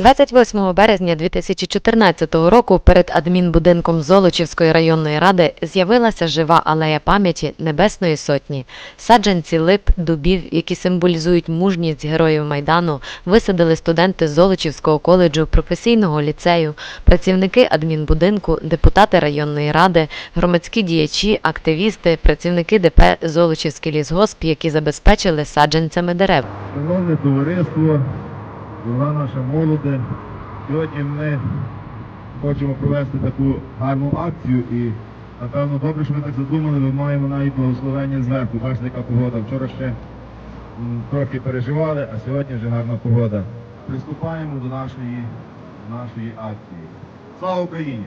28 березня 2014 року перед адмінбудинком Золочівської районної ради з'явилася жива алея пам'яті Небесної Сотні. Саджанці лип, дубів, які символізують мужність героїв Майдану, висадили студенти Золочівського коледжу, професійного ліцею, працівники адмінбудинку, депутати районної ради, громадські діячі, активісти, працівники ДП Золочівський лісгосп, які забезпечили саджанцями дерев. Шановне товариство, дорога наша молоде, сьогодні ми хочемо провести таку гарну акцію і напевно добре, що ви так задумали, ми маємо навіть благословення зверху. Бачите, яка погода. Вчора ще трохи переживали, а сьогодні вже гарна погода. Приступаємо до нашої, нашої акції. Слава Україні!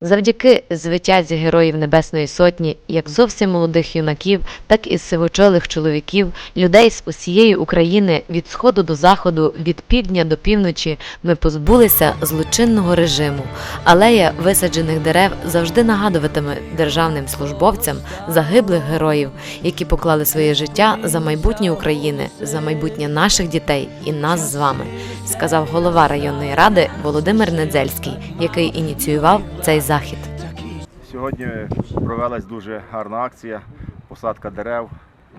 Завдяки звитязі героїв Небесної Сотні, як зовсім молодих юнаків, так і сивочолих чоловіків, людей з усієї України від сходу до заходу, від півдня до півночі, ми позбулися злочинного режиму. Алея висаджених дерев завжди нагадуватиме державним службовцям загиблих героїв, які поклали своє життя за майбутнє України, за майбутнє наших дітей і нас з вами, сказав голова районної ради Володимир Недзельський, який ініціював цей захід. Сьогодні провелась дуже гарна акція посадка дерев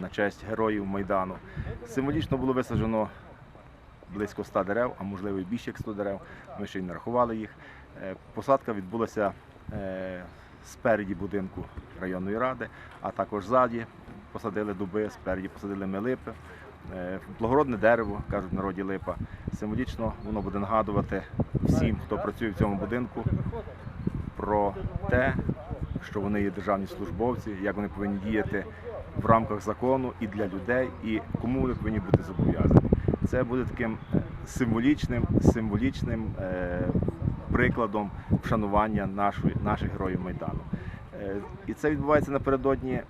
на честь героїв Майдану. Символічно було висаджено близько 100 дерев, а можливо і більше як 100 дерев. Ми ще й не рахували їх. Е, Посадка відбулася е, спереді будинку районної ради, а також ззаді посадили дуби, спереді посадили ми липи. Е, Благородне дерево, кажуть в народі липа. Символічно воно буде нагадувати всім, хто працює в цьому будинку, про те, що вони є державні службовці, як вони повинні діяти в рамках закону і для людей, і кому вони повинні бути зобов'язані. Це буде таким символічним, символічним е, прикладом вшанування нашої, наших героїв Майдану. Е, і це відбувається напередодні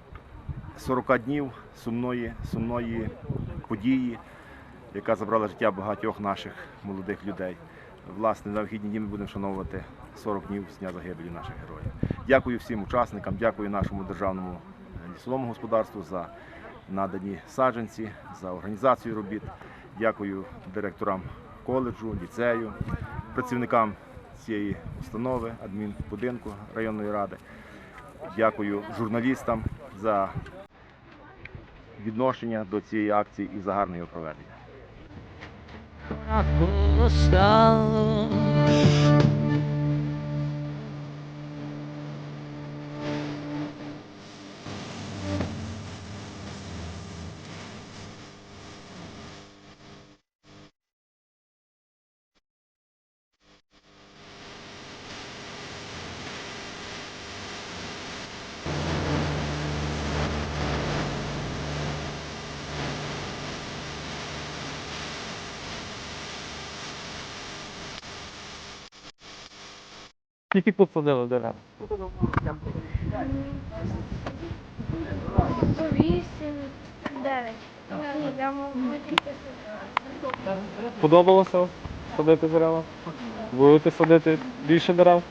40 днів сумної, сумної події, яка забрала життя багатьох наших молодих людей. Власне, на вихідні дні ми будемо вшановувати 40 днів з дня загибелі наших героїв. Дякую всім учасникам, дякую нашому державному е, лісовому господарству за надані саджанці, за організацію робіт. Дякую директорам коледжу, ліцею, працівникам цієї установи, адмінбудинку районної ради. Дякую журналістам за відношення до цієї акції і за гарне його проведення. Скільки посадили дерева. Вісім, дев'ять. Я тільки Подобалося садити дерева? Будете садити більше дерев?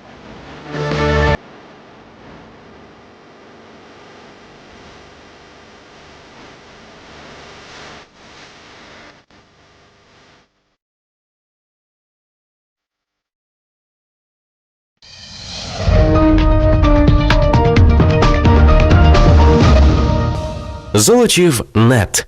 Золочів нет.